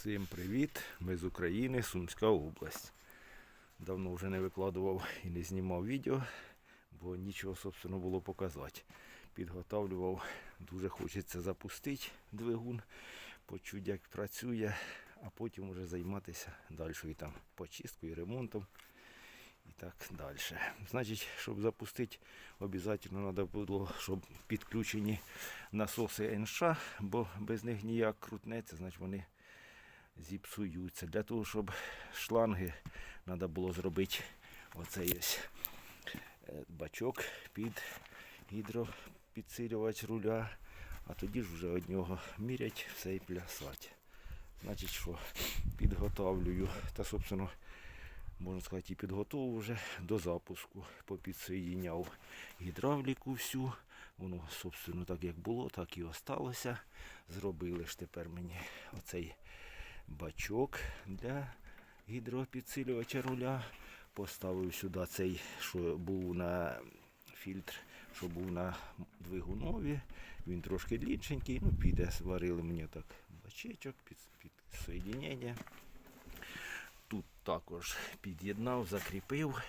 Всім привіт! Ми з України, Сумська область. Давно вже не викладував і не знімав відео, бо нічого, собственно, було показати. Підготовлював, дуже хочеться запустити двигун, почути, як працює, а потім вже займатися далі там почисткою, ремонтом і так далі. Значить, щоб запустити, обов'язково треба було, щоб підключені насоси НШ, бо без них ніяк крутнеться, значить вони зіпсуються. Для того, щоб шланги треба було зробити оцей ось е, бачок під гідропідсилювач руля, а тоді ж вже од нього мірять все і плясати. Значить, що підготовлюю та, собственно, можна сказати, і підготовив вже до запуску. Попідсоєдняв гідравліку всю. Воно, собственно, так як було, так і осталося. Зробили ж тепер мені оцей бачок для гідропідсилювача руля. Поставив сюди цей, що був на фільтр, що був на двигунові. Він трошки дліншенький, ну піде, сварили мені так бачечок під, під соєднення. Тут також під'єднав, закріпив.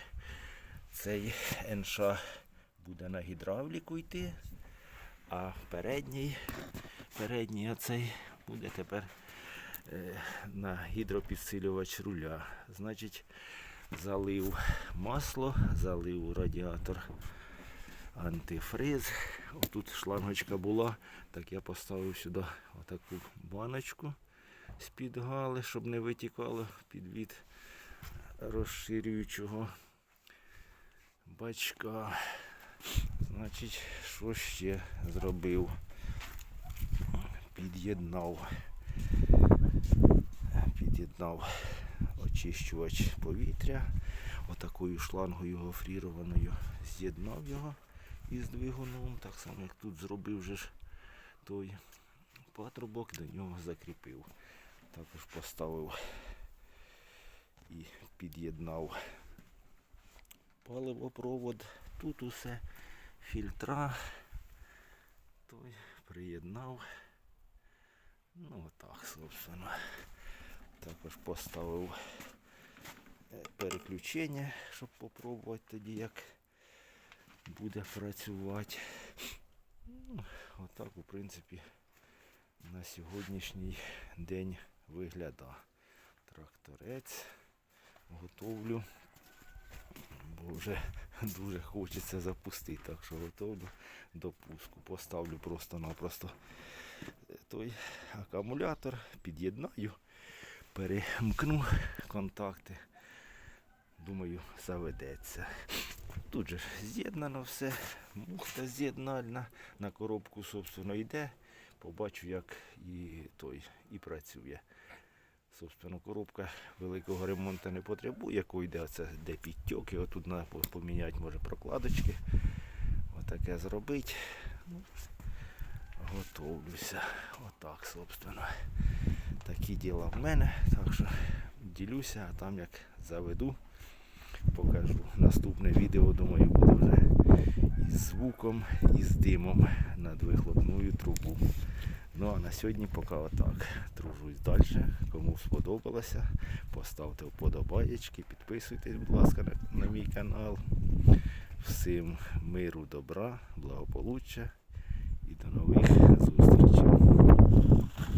Цей НШ буде на гідравліку йти, а передній, передній оцей буде тепер на гідропідсилювач руля. Значить, залив масло, залив радіатор антифриз. Отут шлангочка була, так я поставив сюди отаку баночку з-під гали, щоб не витікало підвід розширюючого бачка. Значить, що ще зробив? Під'єднав. Під'єднав очищувач повітря. Отакою шлангою гофрірованою з'єднав його із двигуном. Так само, як тут зробив же ж той патрубок, до нього закріпив. Також поставив і під'єднав паливопровод. Тут усе фільтра. Той приєднав. Ну отак, собственно. Також поставив е, переключення, щоб попробувати тоді, як буде працювати. Ну, отак, у принципі, на сьогоднішній день виглядає. Тракторець готовлю, бо вже дуже хочеться запустити, так що готовлю до пуску. Поставлю просто-напросто е, той акумулятор, під'єднаю, перемкну контакти. Думаю, заведеться. Тут же з'єднано все, муфта з'єднальна, на коробку, собственно, йде. Побачу, як і той і працює. Собственно, коробка великого ремонту не потребує, якої йде оце де підтьоки, отут треба поміняти, може, прокладочки. Отаке зробити. Ну, готовлюся. Отак, собственно. Діла в мене. Так що ділюся, а там як заведу, покажу. Наступне відео, думаю, буде вже із звуком, і з димом над вихлопною трубу. Ну а на сьогодні поки отак. Тружусь далі. Кому сподобалося, поставте вподобаєчки, підписуйтесь, будь ласка, на, на мій канал. Всім миру, добра, благополуччя і до нових зустрічей.